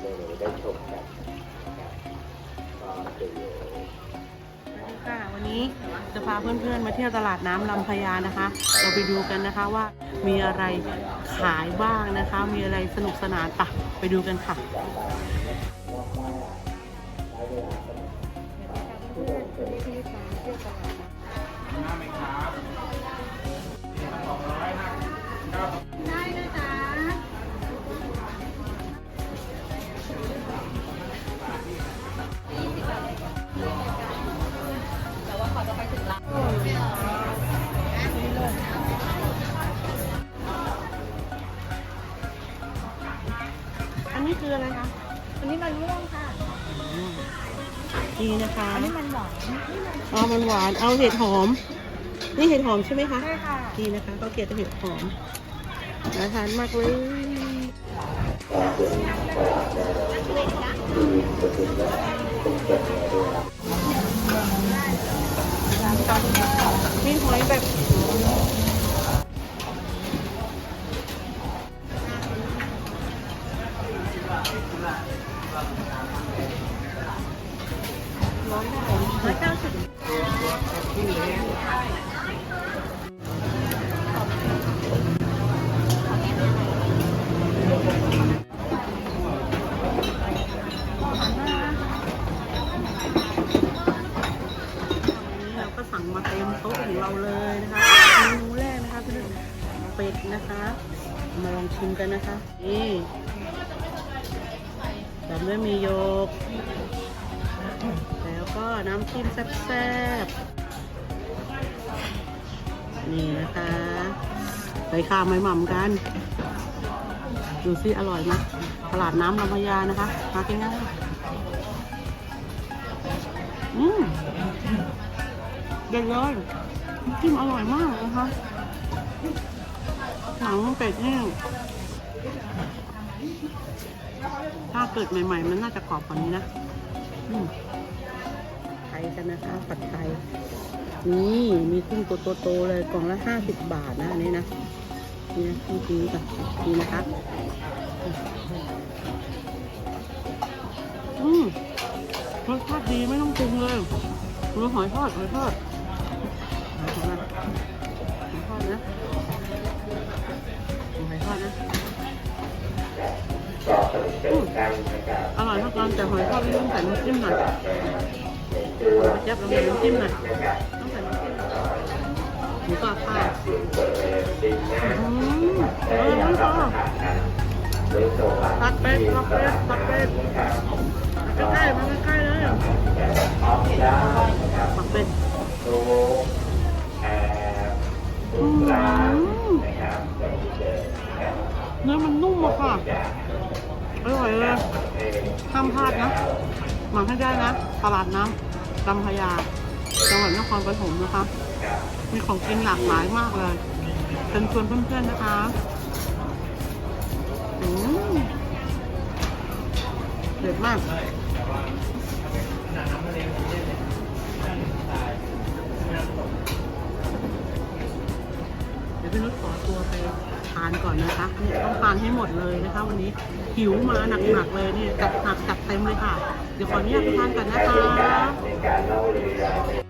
หนูๆได้ชมกันนะครับก็ดูค่ะวันนี้จะพาเพื่อนๆมาเที่ยวตลาดน้ำลำพญานะคะ เราไปดูกันนะคะว่ามีอะไรขายบ้างนะคะ มีอะไรสนุกสนานปะไปดูกันค่ะได้ นนี้คืออะไรคะ อันนี้มันม่วงค่ะ นี่นะคะ อันนี้มันหวานอ๋อมันหวาน เอาเห็ดหอม นี่เห็ดหอมใช่ไหมคะ ใช่ค่ะ นี่นะคะเขาเกลียดเห็ดหอมน่าทานมากเลยนี่หอยแบบ ร้อยได้ร้อยเก้าสิบเราก็สั่งมาเต็มโต๊ะของเราเลยนะคะเมนูแรกนะคะเป็นเป็ดนะคะ มาลองชิมกันนะคะ นี่ ตามด้วยมีโยก แล้วก็น้ำจิ้มแซ่บๆ นี่นะคะ ไปข้าวไม่หม่ำกัน ดูซิอร่อยไหมตลาดน้ำลำพญานะคะ มากินกันค่ะอืมเด็ดเลยจิ้มอร่อยมากนะคะหนังเป็ดนี่ย ถ้าเกิดใหม่ ๆ มันน่าจะกรอบกว่านี้นะอืมไทยกันนะคะผัดไทย นี่มีกุ้งตัวโตๆเลยกล่องละห้าสิบบาทนะอันนี้นะนี่นะนี่กินกับนี่นะคะอืมรสชาติดีไม่ต้องปรุงเลยรสหอยทอดหอยทอดหอยทอดหอยทอดนะ อร่อยมากกันแต่หอยทอดนี่ต้องใส่น้ำจิ้มหน่อยตัวเจ็บลงใส่น้ำจิ้มหน่อยต้องใส่น้ำจิ้มหมูกรอบค่ะสิ่งเปิดสิ่งนะอืมอแต่ร่อยมางกรับปค่ะระทานกันโดยตัดเป็ดผัดเป็ดผัดเป็ดใกล้ๆมาใกล้ๆเลยออฟได้นะครัดเป็ดอร์ทุกร้านนะครับเดี๋ยเนื้อมันนุ่มอะค่ะจาก อร่อยเลยห้ามพลาดนะหมักให้ได้นะ ตลาดน้ำลำพญาจังหวัดนครปฐมนะคะ มีของกินหลากหลายมากเลยเชิญชวนเพื่อนๆนะคะอืมเด็ดมากเดี๋ยวพี่นุชขอตัวไป ทานก่อนนะคะเนี่ยต้องทานให้หมดเลยนะคะ วันนี้หิวมาหนักๆเลยนี่จัดหนักจัดเต็มเลยค่ะ เดี๋ยวขออนุญาตไปทานก่อนนะคะ